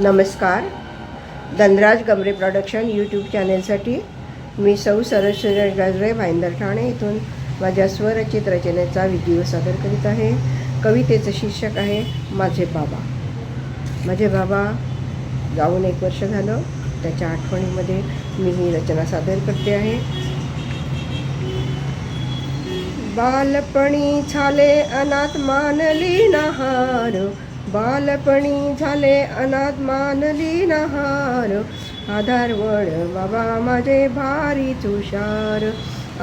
नमस्कार. Dhanraj Gamare production YouTube चॅनेलसाठी मी सौ सरस्वती गाजरे भाईंदर ठाणे इथून माझ्या स्वरचित रचनेचा व्हिडिओ सादर करीत आहे. कवितेचं शीर्षक आहे माझे बाबा. माझे बाबा. जाऊन एक वर्ष झालं. त्याच्या आठवणीमध्ये मी ही रचना सादर करते आहे. बालपणी झाले अनाथ मानली नहार. बालपणी झाले अनाथ मानली नहार आधारवड बाबा माझे भारी तुषार.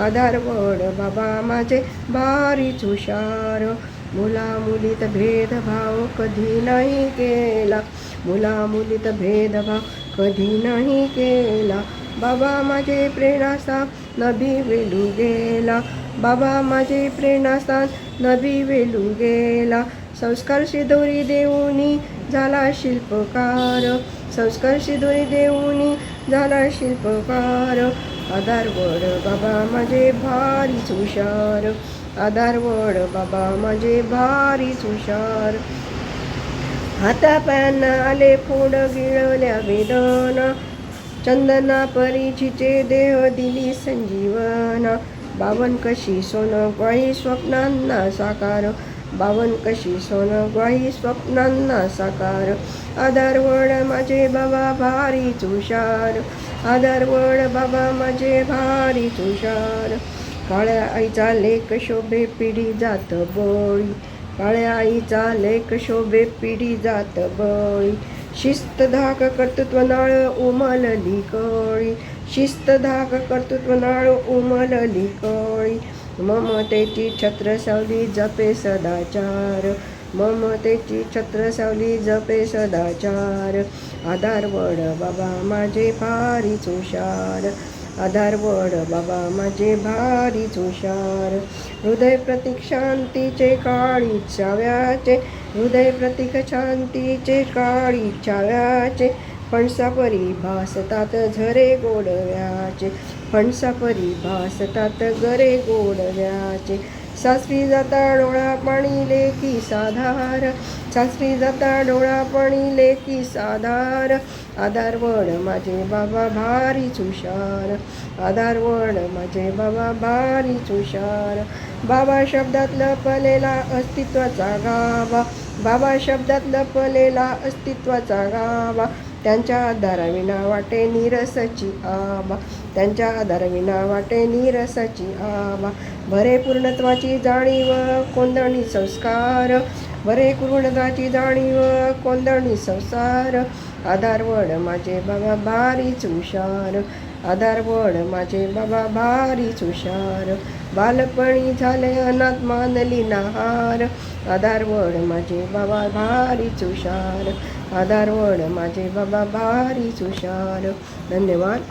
आधारवड बाबा माझे भारी तुषार. मुला मुलीत भेदभाव कधी नाही केला. मुला मुलीत भेदभाव कधी नाही केला. बाबा माझे प्रेरणास्थान नभी वेलू गेला. बाबा माझे प्रेरणास्थान नभी वेलू गेला. संस्कार शिदोरी देऊनी झाला शिल्पकार. संस्कार शिदोरी देऊनी झाला शिल्पकार. आधारवड बाबा माझे भारी हुशार आधारवड बाबा माझे भारी हुशार हातापायांना आले फोड गिळल्या वेदना. चंदना परीचीचे देह दिली संजीवन. बावन कशी सोनं काही स्वप्नांना साकार. बावन कशी सोन ग्वाही स्वप्नांना साकार. आधारवड माझे बाबा भारी तुषार. आधारवड बाबा माझे भारी तुषार. काळ्या आईचा लेख शोभे पिढी जात बळी. काळ्या आईचा लेख शोभे पिढी जात बळी. शिस्त धाक कर्तृत्व नाळ उमलली कळी. शिस्त धाक कर्तृत्व नाळ उमलली कळी. ममतेची छत्र सावली जपे सदाचार. ममतेची छत्र सावली जपे सदाचार. आधारवड बाबा माझे भारी हुशार आधारवड बाबा माझे भारी हुशार हृदय प्रतीक शांतीचे काळी चाव्याचे. हृदय प्रतीक शांतीचे काळी चाव्याचे. फणसापरी भासतात झरे गोडव्याचे. फणसापरी भासतात गरे गोडव्याचे. सासरी जाता डोळा पाणी लेकी साधार. सासरी जाता डोळा पाणी लेकी साधार. आधारवण माझे बाबा भारी चुशार आधारवण माझे बाबा भारी चुशार बाबा शब्दात लपलेला अस्तित्वाचा गावा. बाबा शब्दात लपलेला अस्तित्वाचा गावा. त्यांच्या आधाराविना वाटे निरसाची आबा त्यांच्या आधाराविना वाटे निरसाची आबा भरे पूर्णत्वाची जाणीव कोंदणी संस्कार. भरे पूर्णत्वाची जाणीव कोंदणी संसार. आधारवड माझे बाबा भारीच हुशार. आधारवड माझे बाबा भारी हुशार बालपणी झाले अनाथ मानली नहार. आधारवड माझे बाबा भारी हुशार आधारवड माझे बाबा भारी हुशार धन्यवाद.